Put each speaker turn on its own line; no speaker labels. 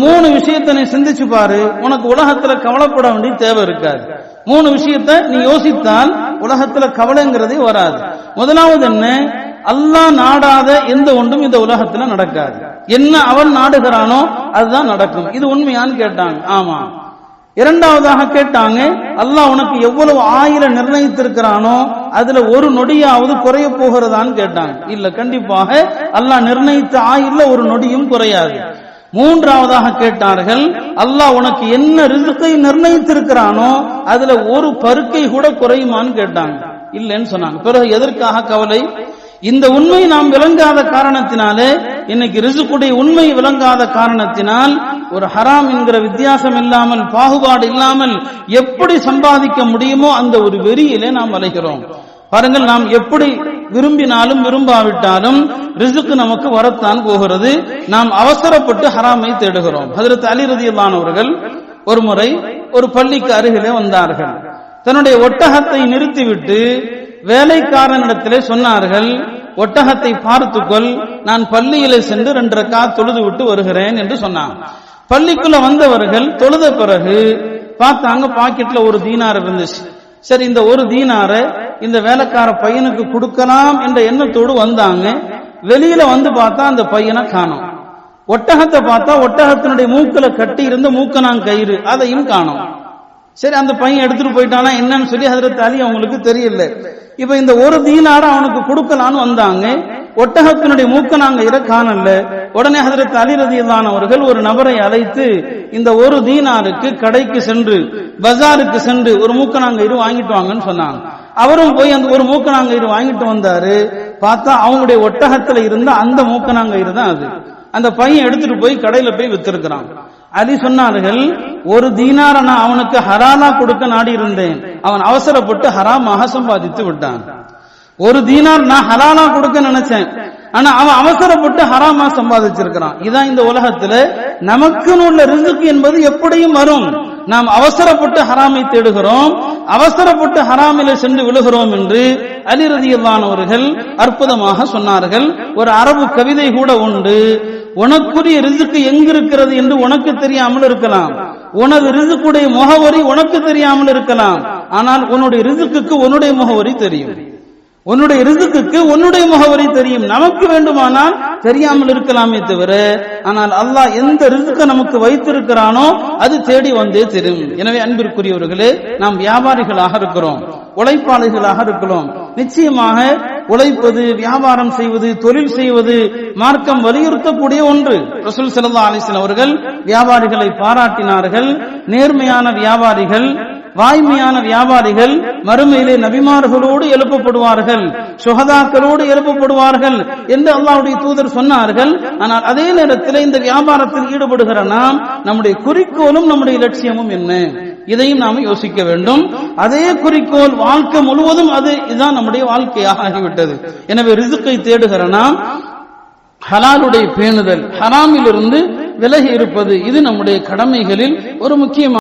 மூணு விஷயத்தை நீ சிந்திச்சு பாரு. உனக்கு உலகத்துல கவலைப்பட வேண்டிய தேவை இருக்காது. மூணு விஷயத்தை நீ யோசித்தால் உலகத்துல கவலைங்கிறதே வராது. முதலாவது என்ன? அல்லாஹ் நாடாத எந்த ஒன்றும் இந்த உலகத்துல நடக்காது. என்ன அவன் நாடுகிறானோ அதுதான் நடக்கும். இது உண்மையான்னு கேட்டாங்க. ஆமா. இரண்டாவதாக கேட்டாங்க அல்லாஹ் உனக்கு எவ்வளவு ஆயிரம் நிர்ணயித்திருக்கிறானோ அதுல ஒரு நொடியாவது குறைய போகிறதான்னு கேட்டாங்க. இல்ல கண்டிப்பாக அல்லாஹ் நிர்ணயித்த ஆயில ஒரு நொடியும் குறையாது. மூன்றாவதாக கேட்டார்கள் அல்லாஹ் உனக்கு என்ன ரிசுக்கை நிர்ணயித்திருக்கிறானோ அதுல ஒரு பருக்கை கூட குறையுமான்னு கேட்டாங்க. இல்லைன்னு சொன்னாங்க. பிறகு எதற்காக கவலை? இந்த உண்மை நாம் விளங்காத காரணத்தினாலே இன்னைக்கு ரிசுக்குடைய உண்மை விளங்காத காரணத்தினால் ஒரு ஹராம் என்கிற வித்தியாசம் இல்லாமல் பாகுபாடு இல்லாமல் எப்படி சம்பாதிக்க முடியுமோ அந்த ஒரு வெறியிலே நாம் அலைகிறோம். பாருங்கள் நாம் எப்படி விரும்பினாலும் விரும்பாவிட்டாலும் ரிசுக்கு நமக்கு வரத்தான் போகிறது. நாம் அவசரப்பட்டு ஹராமை தேடுகிறோம். ஹதரத் அலி ரதியல்லானவர்கள் ஒரு முறை ஒரு பள்ளிக்கு அருகிலே வந்தார்கள். தன்னுடைய ஒட்டகத்தை நிறுத்திவிட்டு வேலைக்காரனிடத்திலே சொன்னார்கள் ஒட்டகத்தை பார்த்துக்கொள் நான் பள்ளியிலே சென்று ரெண்டரை கா தொழுது விட்டு வருகிறேன் என்று சொன்னான். பள்ளிக்குள்ள வந்தவர்கள் தொழுத பிறகு பார்த்தாங்க பாக்கெட்ல ஒரு தீனார் இருந்துச்சு. சரி இந்த ஒரு தீனார இந்த வேலைக்கார பையனுக்கு கொடுக்கலாம் என்ற எண்ணத்தோடு வந்தாங்க. வெளியில வந்து பார்த்தா அந்த பையனை காணோம். ஒட்டகத்தை பார்த்தா ஒட்டகத்தினுடைய மூக்கில கட்டி இருந்த மூக்கனாங் கயிறு அதையும் காணோம். சரி அந்த பையன் எடுத்துட்டு போயிட்டானா என்னன்னு சொல்லி ஹதரத் அலி அவங்களுக்கு தெரியல. இப்ப இந்த ஒரு தீனார அவனுக்கு கொடுக்கலான்னு வந்தாங்க. ஒட்டகத்தினுடைய மூக்க நாங்க இர காணல. உடனே ஹதரத் அலி ரதியல்லானவர்கள் ஒரு நபரை அழைத்து இந்த ஒரு தீனாருக்கு கடைக்கு சென்று பஜாருக்கு சென்று ஒரு மூக்க வாங்கிட்டு வாங்கன்னு சொன்னாங்க. அவரும் போய் அந்த ஒரு மூக்க வாங்கிட்டு வந்தாரு. பார்த்தா அவங்களுடைய ஒட்டகத்துல இருந்த அந்த மூக்க தான் அது. அந்த பையன் எடுத்துட்டு போய் கடையில போய் வித்திருக்கிறான். அலி சொன்னார்கள் ஒரு தீனார நான் அவனுக்கு ஹரானா கொடுக்க நாடி இருந்தேன். அவன் அவசரப்பட்டு ஹராமாக சம்பாதித்து விட்டான். ஒரு தீனார் நான் ஹலாலா கொடுக்க நினைச்சேன். ஆனா அவன் அவசரப்பட்டு ஹராமா சம்பாதிச்சிருக்கிறான். இதான் இந்த உலகத்துல நமக்குன்னு உள்ள ரிசுக்கு என்பது எப்படியும் வரும். நாம் அவசரப்பட்டு ஹராமை தேடுகிறோம் அவசரப்பட்டு ஹராமில சென்று விழுகிறோம் என்று அலி ரதியல்லானவர்கள் அற்புதமாக சொன்னார்கள். ஒரு அரபு கவிதை கூட உண்டு. உனக்குரிய ரிசுக்கு எங்க இருக்கிறது என்று உனக்கு தெரியாமல் இருக்கலாம். உனது ரிசுக்குடைய முகவரி உனக்கு தெரியாமல் இருக்கலாம். ஆனால் உன்னுடைய ரிசுக்கு உன்னுடைய முகவரி தெரியும். உன்னுடைய ரிசுக்குக்கு உன்னுடைய முகவரி தெரியும். நமக்கு வேண்டுமானால் தெரியாமல் இருக்கலாமே தவிர ஆனால் அல்லாஹ் எந்த ரிசுக்க நமக்கு வைத்திருக்கிறானோ அது தேடி வந்தே தெரியும் எனவே அன்பிற்குரியவர்களே நாம் வியாபாரிகளாக இருக்கிறோம் உழைப்பாளிகளாக இருக்கிறோம். நிச்சயமாக உழைப்பது வியாபாரம் செய்வது தொழில் செய்வது மார்க்கம் வலியுறுத்தக்கூடிய ஒன்று. ரசூல் சல்லா அலிசன் அவர்கள் வியாபாரிகளை பாராட்டினார்கள். நேர்மையான வியாபாரிகள் வாய்மையான வியாபாரிகள் மறுமையிலே நபிமார்களோடு எழுப்பப்படுவார்கள் சுகதாக்களோடு எழுப்பப்படுவார்கள் என்று அல்லாவுடைய தூதர் சொன்னார்கள். ஆனால் அதே நேரத்தில் இந்த வியாபாரத்தில் ஈடுபடுகிற நாம் நம்முடைய குறிக்கோளும் நம்முடைய லட்சியமும் என்ன? இதையும் நாம் யோசிக்க வேண்டும். அதே குறிக்கோள் வாழ்க்கை முழுவதும் அது இதுதான் நம்முடைய வாழ்க்கையாக ஆகிவிட்டது. எனவே ரிசுக்கை தேடுகிற நாம் ஹலாலுடைய பேணுதல் ஹராமிலிருந்து விலகி இருப்பது இது நம்முடைய கடமைகளில் ஒரு முக்கியமான